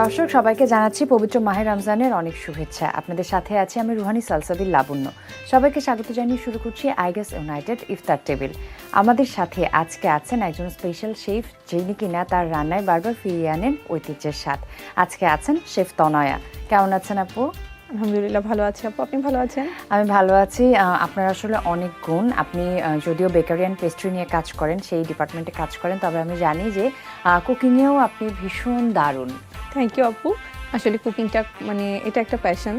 দর্শক সবাইকে জানাচ্ছি পবিত্র মাহের রমজানের অনেক শুভেচ্ছা। আপনাদের সাথে আছি আমি রুহানি সালসাবিল লাবণ্য। সবাইকে স্বাগত জানিয়ে শুরু করছি আইগাস ইউনাইটেড ইফতার টেবিল। আমাদের সাথে আজকে আছেন একজন স্পেশাল শেফ যিনি কিনা তার রান্নায় বারবার ফিরিয়ে আনেন ঐতিহ্যের স্বাদ। আজকে আছেন শেফ তনয়া। কেমন আছেন আপু? আলহামদুলিল্লাহ ভালো আছি আপু। আপনি ভালো আছেন? আমি ভালো আছি। আপনার আসলে অনেক গুণ। আপনি যদিও বেকারি অ্যান্ড পেস্ট্রি নিয়ে কাজ করেন সেই ডিপার্টমেন্টে কাজ করেন তবে আমি জানি যে কুকিংয়েও আপনি ভীষণ দারুণ। থ্যাংক ইউ আপু আসলে কুকিংটা মানে এটা একটা প্যাশন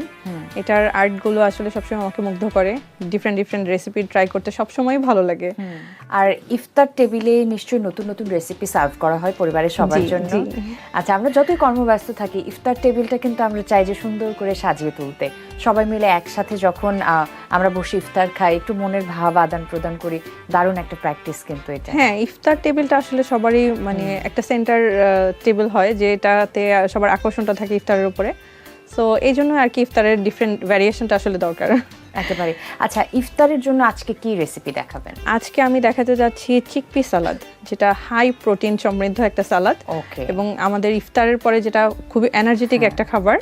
এটার আর্টগুলো আসলে সবসময় আমাকে মুগ্ধ করে। ডিফারেন্ট ডিফারেন্ট রেসিপি ট্রাই করতে সবসময় ভালো লাগে। আর ইফতার টেবিলে নিশ্চয়ই নতুন নতুন রেসিপি সার্ভ করা হয় পরিবারের সবার জন্য। আচ্ছা আমরা যতই কর্মব্যস্ত থাকি ইফতার টেবিলটা কিন্তু আমরা চাই যে সুন্দর করে সাজিয়ে তুলতে। সবাই মিলে একসাথে যখন আহ, আমরা বসে ইফতার খাই একটু মনের ভাব আদান প্রদান করি। দারুণ একটা প্র্যাকটিস কিন্তু এটা। হ্যাঁ ইফতার টেবিলটা আসলে সবারই মানে একটা সেন্টার টেবিল হয় যেটাতে সবার আকর্ষণটা থাকে ইফতারের উপরে। সো এই জন্য আর কি ইফতারের ডিফারেন্ট ভ্যারিয়েশনটা আসলে দরকার। একেবারে আচ্ছা ইফতারের জন্য আজকে কি রেসিপি দেখাবেন? আজকে আমি দেখাতে যাচ্ছি চিকপি সালাদ যেটা হাই প্রোটিন সমৃদ্ধ একটা সালাদ ওকে এবং আমাদের ইফতারের পরে যেটা খুবই এনার্জেটিক একটা খাবার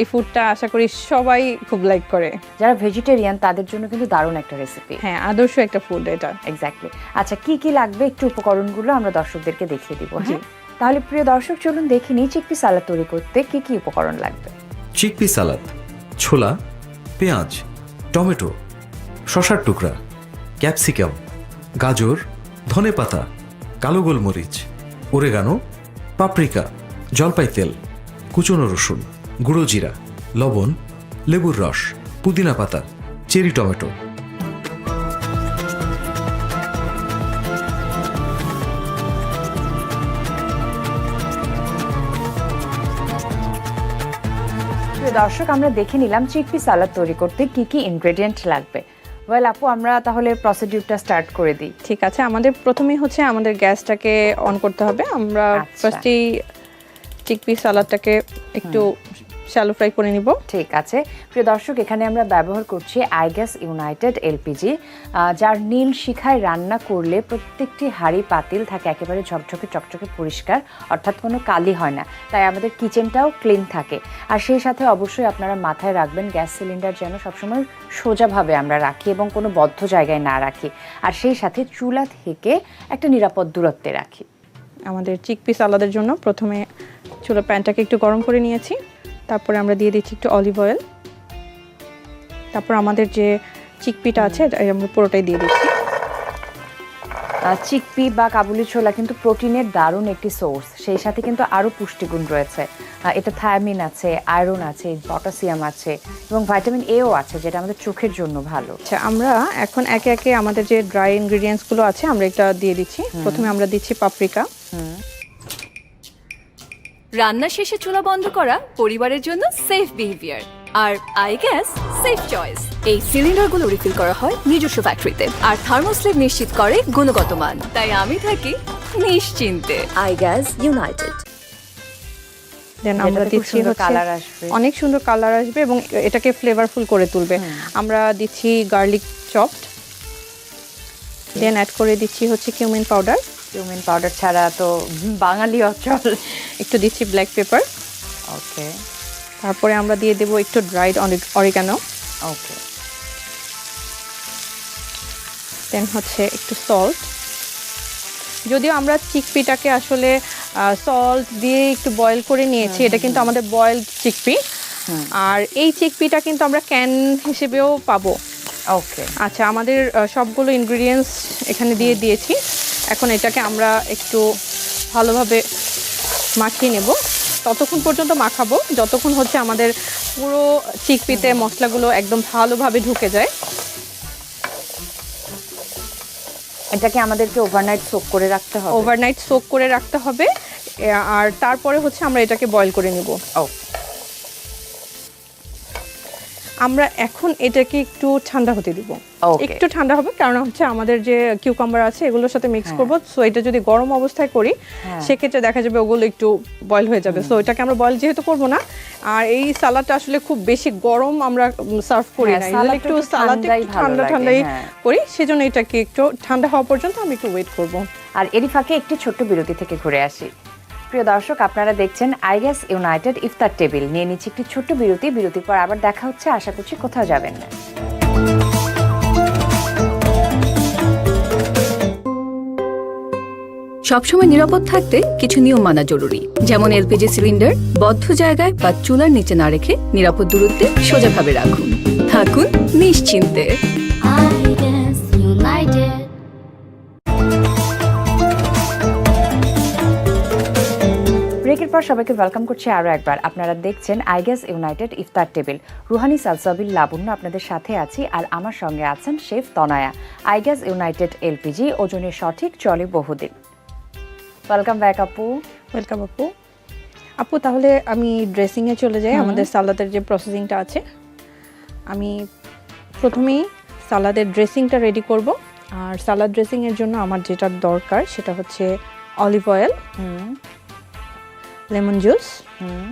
এই ফুডটা আশা করি সবাই খুব লাইক করে। যারা ভেজিটেরিয়ান তাদের জন্য কিন্তু দারুণ একটা রেসিপি হ্যাঁ আদর্শ একটা ফুড এটা। এক্স্যাক্টলি আচ্ছা কি কি লাগবে একটু উপকরণগুলো আমরা দর্শকদেরকে দেখিয়ে দিব জি। হ্যাঁ তাহলে প্রিয় দর্শক চলুন দেখে নিই চিকপি সালাদ তৈরি করতে কি কি উপকরণ লাগবে। চিকপি সালাদ ছোলা পেঁয়াজ টমেটো শশার টুকরা ক্যাপসিকাম গাজর ধনেপাতা কালো গোলমরিচ ওরেগানো পাপরিকা জলপাই তেল কুচনো রসুন। গুঁড়ো জিরা লবণ লেবুর রস পুদিনা পাতা চেরি টমেটো। দর্শক আমরা দেখে নিলাম চিকপি সালাদ তৈরি করতে কি কি ইনগ্রেডিয়েন্ট লাগবে। ওয়েল আপু আমরা তাহলে প্রসিডিউরটা স্টার্ট করে দিই। ঠিক আছে আমাদের প্রথমেই হচ্ছে আমাদের গ্যাসটাকে অন করতে হবে। আমরা আচ্ছা। ফার্স্টেই চিকপি সালাদটাকে একটু শ্যালো ফ্রাই করে নিব। ঠিক আছে। প্রিয় দর্শক এখানে আমরা ব্যবহার করছি আইগ্যাস ইউনাইটেড এলপিজি যার নীল শিখায় রান্না করলে প্রত্যেকটি হাঁড়ি পাতিল থাকে একেবারে ঝকঝকে চকচকে পরিষ্কার অর্থাৎ কোনো কালি হয় না। তাই আমাদের কিচেনটাও ক্লিন থাকে। আর সেই সাথে অবশ্যই আপনারা মাথায় রাখবেন গ্যাস সিলিন্ডার যেন সবসময় সোজাভাবে আমরা রাখি এবং কোনো বদ্ধ জায়গায় না রাখি। আর সেই সাথে চুলা থেকে একটা নিরাপদ দূরত্বে রাখি। আমাদের চিকপি সালাদের জন্য প্রথমে চুলো প্যানটাকে একটু গরম করে নিয়েছি। তারপরে আমরা দিয়ে দিচ্ছি একটু অলিভ অয়েল তারপর আমাদের যে চিকপিটা আছে আমরা পুরোটাই দিয়ে দিচ্ছি। চিকপি বা কাবুলি ছোলা কিন্তু প্রোটিনের দারুণ একটি সোর্স সেই সাথে কিন্তু আরও পুষ্টিগুণ রয়েছে। এটা থায়ামিন আছে আয়রন আছে পটাশিয়াম আছে এবং ভাইটামিন এও আছে যেটা আমাদের চোখের জন্য ভালো। আচ্ছা আমরা এখন একে একে আমাদের যে ড্রাই ইনগ্রেডিয়েন্টসগুলো আছে আমরা এটা দিয়ে দিচ্ছি। প্রথমে আমরা দিচ্ছি পাপরিকা। রান্না শেষে চুলা বন্ধ করা পরিবারের জন্য সেফ বিহেভিয়ার আর আই গ্যাস সেফ চয়েস এই সিলিন্ডারগুলো রিফিল করা হয় নিজস্ব ফ্যাক্টরিতে আর থার্মোস্লেট নিশ্চিত করে গুণগত মান। তাই আমি থাকি নিশ্চিন্তে। আই গ্যাস ইউনাইটেড দেন আমরা দিচ্ছি কালার আসবে। অনেক সুন্দর কালার আসবে এবং এটাকে ফ্লেভারফুল করে তুলবে। আমরা দিচ্ছি গার্লিক চপড দেন অ্যাড করে দিচ্ছি হচ্ছে কিউমিন পাউডার কিউমিন পাউডার ছাড়া তো বাঙালি অচল। একটু দিচ্ছি ব্ল্যাক পেপার ওকে তারপরে আমরা দিয়ে দেবো একটু ড্রাইড অরিগানো ওকে দেন হচ্ছে একটু সল্ট যদিও আমরা চিকপিটাকে আসলে সল্ট দিয়ে একটু বয়েল করে নিয়েছি এটা কিন্তু আমাদের বয়েলড চিকপি আর এই চিকপিটা কিন্তু আমরা ক্যান হিসেবেও পাবো। ওকে আচ্ছা আমাদের সবগুলো ইনগ্রিডিয়েন্টস এখানে দিয়ে দিয়েছি। এখন এটাকে আমরা একটু ভালোভাবে মাখিয়ে নেব। ততক্ষণ পর্যন্ত মাখাবো। যতক্ষণ হচ্ছে আমাদের পুরো চিকপিতে মশলাগুলো একদম ভালোভাবে ঢুকে যায়। এটাকে আমাদেরকে ওভারনাইট সোক করে রাখতে হবে। ওভারনাইট সোক করে রাখতে হবে। আর তারপরে হচ্ছে আমরা এটাকে বয়েল করে নিব। ও আমরা এখন এটাকে একটু ঠান্ডা হতে দিব। একটু ঠান্ডা হবে কারণ হচ্ছে আমাদের যে কিউকাম্বার আছে এগুলোর সাথে মিক্স হ্যাঁ। করব। সো এটা যদি গরম অবস্থায় করি হ্যাঁ। সেক্ষেত্রে দেখা যাবে ওগুলো একটু বয়েল হয়ে যাবে। সো এটাকে আমরা বয়েল যেহেতু করব না আর এই সালাদটা আসলে খুব বেশি গরম আমরা সার্ভ করি হ্যাঁ, না। একটু সালাদ ঠান্ডা ঠান্ডাই। করি সেজন্য এটাকে একটু ঠান্ডা হওয়া পর্যন্ত আমি একটু ওয়েট করব। আর এরই ফাঁকে একটি ছোট্ট বিরতি থেকে ঘুরে আসি। প্রিয় দর্শক আপনারা দেখছেন আইগ্যাস ইউনাইটেড ইফতার টেবিল। নিয়ে নিচ্ছি একটি ছোট্ট বিরতি। বিরতির পর আবার দেখা হচ্ছে। আশা করছি কোথাও যাবেন না। সবসময় নিরাপদ থাকতে কিছু নিয়ম মানা জরুরি। যেমন এলপিজি সিলিন্ডার বদ্ধ জায়গায় বা চুলার নিচে না রেখে নিরাপদ দূরত্বে সোজাভাবে রাখুন। থাকুন নিশ্চিন্তে। পর সবাইকে ওয়েলকাম করছি আরও একবার। আপনারা দেখছেন আইগ্যাস ইউনাইটেড ইফতার টেবিল। রুহানি সালসাবিল লাবণ্য আপনাদের সাথে আছি আর আমার সঙ্গে আছেন chef Tanaya. I gas United LPG ওজনে সঠিক চলে বহুদিন। ওয়েলকাম ব্যাক আপু। ওয়েলকাম আপু। আপু তাহলে আমি ড্রেসিংয়ে চলে যাই। আমাদের সালাদের যে প্রসেসিংটা আছে আমি প্রথমেই সালাদের ড্রেসিংটা রেডি করব। আর সালাদ ড্রেসিংয়ের জন্য আমার যেটা দরকার সেটা হচ্ছে অলিভ অয়েল হুম। Lemon juice. হুম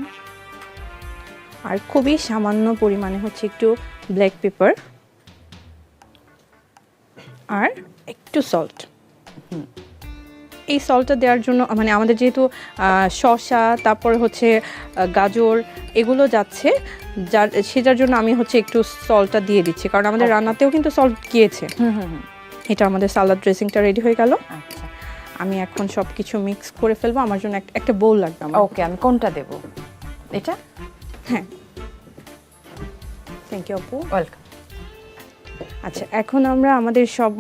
আর খুবই সামান্য পরিমাণে হচ্ছে একটু ব্ল্যাক পেপার। আর একটু সল্ট এই সল্টটা দেওয়ার জন্য মানে আমাদের যেহেতু শসা তারপরে হচ্ছে গাজর এগুলো যাচ্ছে। যার সেটার জন্য আমি হচ্ছে একটু সল্টটা দিয়ে দিচ্ছি। কারণ আমাদের রান্নাতেও কিন্তু সল্ট গিয়েছে। এটা আমাদের সালাদ ড্রেসিংটা রেডি হয়ে গেল। আচ্ছা। আমি এখন সব কিছু মিক্স করে ফেলব আমার জন্য একটা- বোল লাগবে আমার। ওকে আমি কোনটা দেব? এটা? হ্যাঁ। থ্যাংক ইউ আপু। ওয়েলকাম আচ্ছা এখন আমরা আমাদের সব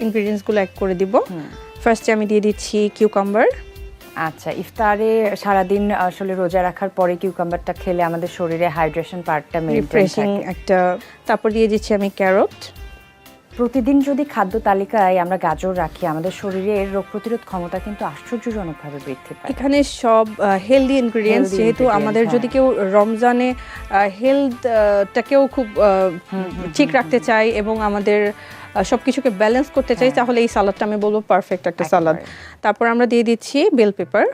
ইনগ্রিডিয়েন্টসগুলো অ্যাড করে দিব। ফার্স্টে আমি দিয়ে দিচ্ছি কিউকাম্বার আচ্ছা ইফতারে সারাদিন আসলে রোজা রাখার পরে কিউকাম্বারটা খেলে আমাদের শরীরে হাইড্রেশন পার্টটা মেনটেন রিফ্রেশিং একটা তারপর দিয়ে দিচ্ছি আমি ক্যারট প্রতিদিন যদি খাদ্য তালিকায় আমরা গাজর রাখি আমাদের শরীরের রোগ প্রতিরোধ ক্ষমতা কিন্তু আশ্চর্যজনকভাবে বৃদ্ধি পায়। এখানে সব হেলদি ইনগ্রিডিয়েন্টস যেহেতু আমাদের যদি হ্যাঁ। কেউ রমজানে হেলথটাকেও খুব ঠিক রাখতে চাই এবং আমাদের সব কিছুকে ব্যালেন্স করতে চাই তাহলে এই সালাদটা আমি বলব পারফেক্ট একটা সালাদ হ্যাঁ। তারপর আমরা দিয়ে দিচ্ছি বেল পেপার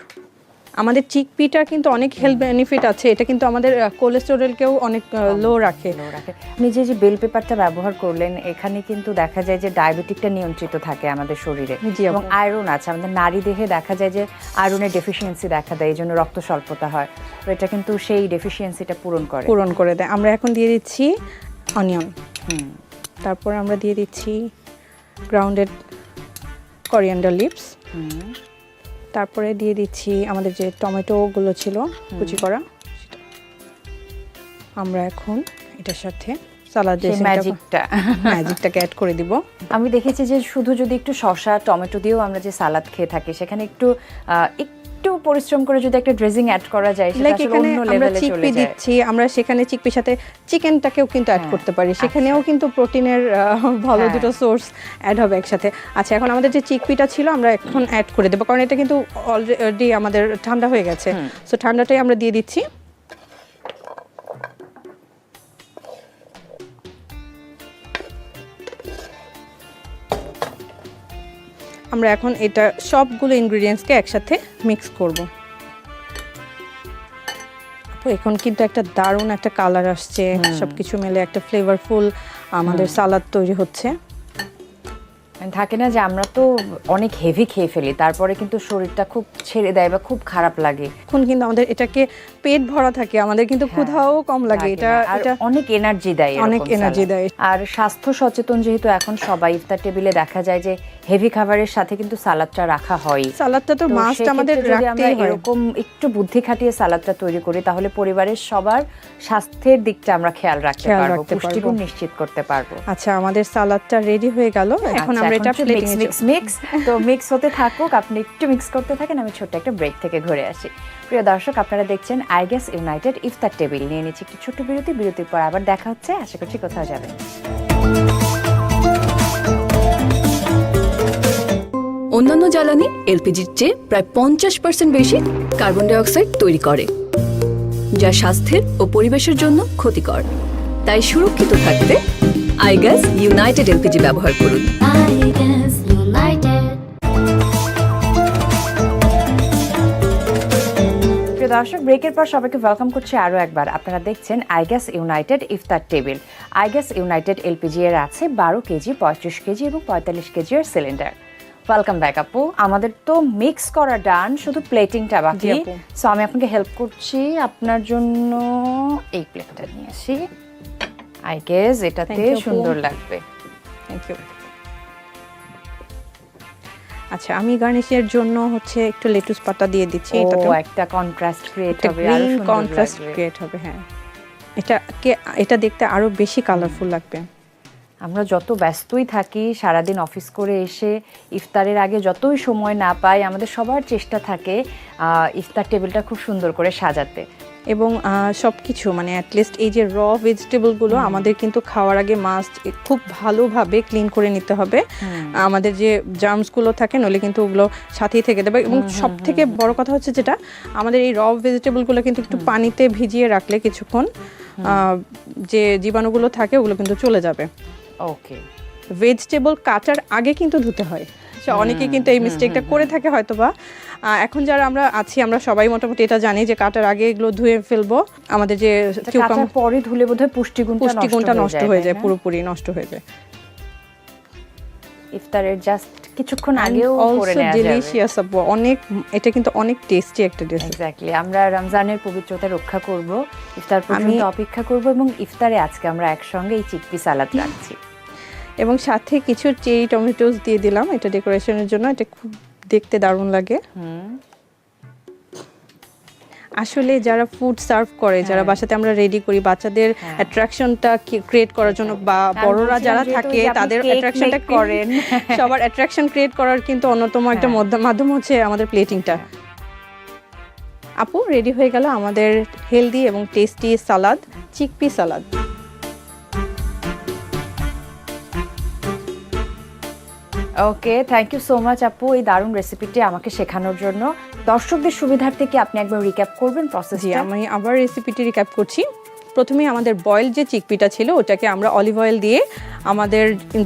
আমাদের চিকপিটার কিন্তু অনেক হেলথ বেনিফিট আছে এটা কিন্তু আমাদের কোলেস্টেরলকেও অনেক লো রাখে। ভালো রাখে। আপনি যে যে বেল পেপারটা ব্যবহার করলেন এখানে কিন্তু দেখা যায় যে ডায়াবেটিকটা নিয়ন্ত্রিত থাকে আমাদের শরীরে। এবং আয়রন আছে আমাদের নারী দেহে দেখা যায় যে আয়রনের ডেফিসিয়েন্সি দেখা দেয় এই জন্য রক্ত স্বল্পতা হয়। তো এটা কিন্তু সেই ডেফিসিয়েন্সিটা পূরণ করে। পূরণ করে দেয়। আমরা এখন দিয়ে দিচ্ছি অনিয়ন হুম। তারপর আমরা দিয়ে দিচ্ছি গ্রাউন্ডেড করিয়ান্ডার লিভস হুম। তারপরে দিয়ে দিচ্ছি আমাদের যে টমেটোগুলো ছিল কুচি করা। আমরা এখন এটার সাথে সালাদ ম্যাজিকটা ম্যাজিকটাকে অ্যাড করে দিব। আমি দেখেছি যে শুধু যদি একটু শসা টমেটো দিয়েও আমরা যে সালাদ খেয়ে থাকি সেখানে একটু আহ, একটু পরিশ্রম করে যদি একটা ড্রেসিং অ্যাড করা যায় সেটা লাইক আসলে এখানে অন্য আমরা লেভেলে চিকপি চলে যায়। দিচ্ছি আমরা সেখানে চিকপির সাথে চিকেনটাকেও কিন্তু অ্যাড করতে পারি। সেখানেও কিন্তু প্রোটিনের ভালো হ্যাঁ। দুটো সোর্স অ্যাড হবে একসাথে। আচ্ছা এখন আমাদের যে চিকপিটা ছিল আমরা এখন অ্যাড করে দেবো। কারণ এটা কিন্তু অলরেডি আমাদের ঠান্ডা হয়ে গেছে। সো ঠান্ডাটাই আমরা দিয়ে দিচ্ছি। আমরা এখন এটা সবগুলো ইনগ্রিডিয়েন্টসকে একসাথে মিক্স করব। এখন কিন্তু একটা দারুণ একটা কালার আসছে সবকিছু মিলে একটা ফ্লেভারফুল আমাদের সালাদ তৈরি হচ্ছে। থাকে না যে আমরা তো অনেক হেভি খেয়ে ফেলি তারপরে কিন্তু শরীরটা খুব ছেড়ে দেয় বা খুব খারাপ লাগে। এখন কিন্তু আমাদের এটাকে পেট ভরা থাকে আমাদের কিন্তু ক্ষুধাও কম লাগে এটা হ্যাঁ, এটা অনেক এনার্জি দেয় অনেক এনার্জি দেয়। আর স্বাস্থ্য সচেতন যেহেতু এখন সবাই ইফতার টেবিলে দেখা যায় যে হেভি খাবারের সাথে কিন্তু সালাদটা রাখা হয়। সালাদটা তো মাস্ট আমাদের রাখতেই হয়। এরকম একটু বুদ্ধি খাটিয়ে সালাদটা তৈরি করি তাহলে পরিবারের সবার স্বাস্থ্যের দিকটা আমরা খেয়াল রাখতে পারব পুষ্টিগুণ নিশ্চিত করতে পারব। আচ্ছা আমাদের সালাদটা রেডি হয়ে গেল। এখন আমরা এটা প্লেটিং মিক্স মিক্স মিক্স তো মিক্স হতে থাকুক আপনি একটু মিক্স করতে থাকেন আমি ছোট্ট একটা ব্রেক থেকে ঘুরে আসি। প্রিয় দর্শক আপনারা দেখছেন আই গেস ইউনাইটেড ইফতার টেবিল। নিয়ে নিচ্ছি একটু ছোট্ট বিরতি বিরতির পর আবার দেখা হচ্ছে আশা করছি কোথাও যাবেন। অন্যান্য জ্বালানি এলপিজির চেয়ে প্রায় পঞ্চাশ পার্সেন্ট বেশি কার্বন ডাইঅক্সাইড তৈরি করে যা স্বাস্থ্যের ও পরিবেশের জন্য ক্ষতিকর। তাই সুরক্ষিত থাকতে আইগ্যাস ইউনাইটেড এলপিজি ব্যবহার করুন। দর্শক ব্রেকের পর সবাইকে ওয়েলকাম করছি আরও একবার। আপনারা দেখছেন I gas United iftar table. I gas United LPG এর আছে বারো কেজি পঁয়ত্রিশ কেজি এবং পঁয়তাল্লিশ কেজি এর সিলিন্ডার ওয়েলকাম ব্যাক আপু আমাদের তো মিক্স করা ডান শুধু প্লেটিংটা বাকি। সো আমি আপনাকে হেল্প করছি আপনার জন্য এই প্লেটটা নিয়ে আসি। আই গেস এটাতে। সুন্দর লাগবে। থ্যাংক ইউ আচ্ছা আমি গার্নিশের জন্য হচ্ছে একটু লেটুস পাতা দিয়ে দিচ্ছি এটাতে একটা কন্ট্রাস্ট ক্রিয়েট হবে আরও কন্ট্রাস্ট ক্রিয়েট হবে হ্যাঁ। এটাকে এটা দেখতে আরও বেশি কালারফুল লাগবে। আমরা যত ব্যস্তই থাকি সারাদিন অফিস করে এসে ইফতারের আগে যতই সময় না পাই আমাদের সবার চেষ্টা থাকে ইফতার টেবিলটা খুব সুন্দর করে সাজাতে। এবং সব কিছু মানে অ্যাটলিস্ট এই যে র ভেজিটেবলগুলো আমাদের কিন্তু খাওয়ার আগে মাস্ট খুব ভালোভাবে ক্লিন করে নিতে হবে। আমাদের যে জার্মসগুলো থাকে নইলে কিন্তু ওগুলো সাথেই থেকে দেবে। এবং সব থেকে বড় কথা হচ্ছে যেটা আমাদের এই র ভেজিটেবলগুলো কিন্তু একটু পানিতে ভিজিয়ে রাখলে কিছুক্ষণ যে জীবাণুগুলো থাকে ওগুলো কিন্তু চলে যাবে। ওকে ভেজিটেবল কাটার আগে কিন্তু ধুতে হয়। সে অনেকে কিন্তু এই মিস্টেকটা করে থাকে হয়তো বা এখন যারা আমরা আছি আমরা সবাই মোটামুটি এটা জানি যে কাটার আগে এগুলো ধুয়ে ফেলব। আমাদের যে কাটার পরে ধুলে বোধহয় পুষ্টিগুণ পুষ্টিগুণটা নষ্ট হয়ে যায় পুরোপুরি নষ্ট হয়ে যায়। ইফতারের জাস্ট কিছুক্ষণ আগেও করে নেওয়া ডেলিশিয়াস আপু অনেক এটা কিন্তু অনেক টেস্টি একটা ডিশ এক্স্যাক্টলি আমরা রমজানের পবিত্রতা রক্ষা করব ইফতার পর্যন্ত অপেক্ষা করব এবং ইফতারে আজকে আমরা একসঙ্গে এই চিকপি সালাদ রাখছি। এবং সাথে কিছু চেরি টমেটোস দিয়ে দিলাম এটা ডেকোরেশনের জন্য এটা খুব দেখতে দারুণ লাগে। আসলে যারা ফুড সার্ভ করে যারা হ্যাঁ। বাসাতে আমরা রেডি করি বাচ্চাদের অ্যাট্রাকশনটা ক্রিয়েট করার জন্য বা বড়রা যারা থাকে তাদের অ্যাট্রাকশনটা করেন। সবার অ্যাট্রাকশন ক্রিয়েট করার কিন্তু অন্যতম একটা হ্যাঁ। মাধ্যম হচ্ছে আমাদের প্লেটিংটা আপু রেডি হয়ে গেল আমাদের হেলদি এবং tasty salad chickpea salad okay thank you so much আপু এই দারুণ রেসিপিটি আমাকে শেখানোর জন্য। দর্শকদের সুবিধার্থে কি আপনি একবার রিক্যাপ করবেন জি, আমি আবার রেসিপিটি রিক্যাপ করছি। প্রথমে আমাদের বয়েল যে চিকপিটা ছিল, ওটাকে আমরা অলিভ অয়েল দিয়ে আমাদের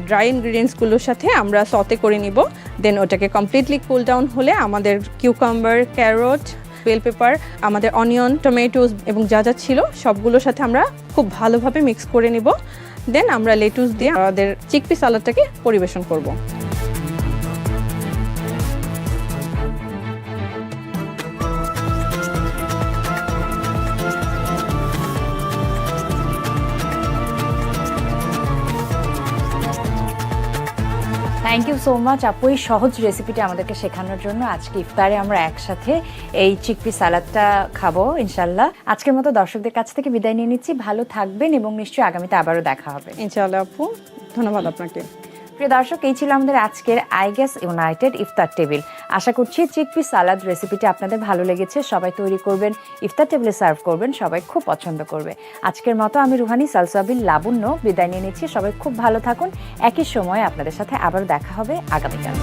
ড্রাই ইনগ্রিডিয়েন্টসগুলোর সাথে আমরা সতে করে নিব। দেন ওটাকে কমপ্লিটলি কুল ডাউন হলে আমাদের কিউকাম্বার ক্যারট বেল পেপার আমাদের অনিয়ন টমেটোস এবং যা যা ছিল, সবগুলোর সাথে আমরা খুব ভালোভাবে মিক্স করে নিব। দেন আমরা লেটুস দিয়ে আমাদের চিকপি সালাডটাকে পরিবেশন করব। থ্যাংক ইউ সো মাচ আপু, এই সহজ রেসিপিটা আমাদেরকে শেখানোর জন্য। আজকে ইফতারে আমরা একসাথে এই চিকপি সালাদটা খাব ইনশাল্লাহ আজকের মতো দর্শকদের কাছ থেকে বিদায় নিয়ে নিচ্ছি। ভালো থাকবেন এবং নিশ্চয়ই আগামীতে আবারও দেখা হবে। ইনশাল্লাহ আপু, ধন্যবাদ আপনাকে। প্রিয় দর্শক, এই ছিল আমাদের আজকের আই গ্যাস ইউনাইটেড ইফতার টেবিল। আশা করছি চিকপি সালাদ রেসিপিটি আপনাদের ভালো লেগেছে। সবাই তৈরি করবেন, ইফতার টেবিলে সার্ভ করবেন, সবাই খুব পছন্দ করবে। আজকের মতো আমি রুহানি সালসাবিল লাবণ্য বিদায় নিয়ে নিচ্ছি। সবাই খুব ভালো থাকুন। একই সময় আপনাদের সাথে আবার দেখা হবে আগামীকাল।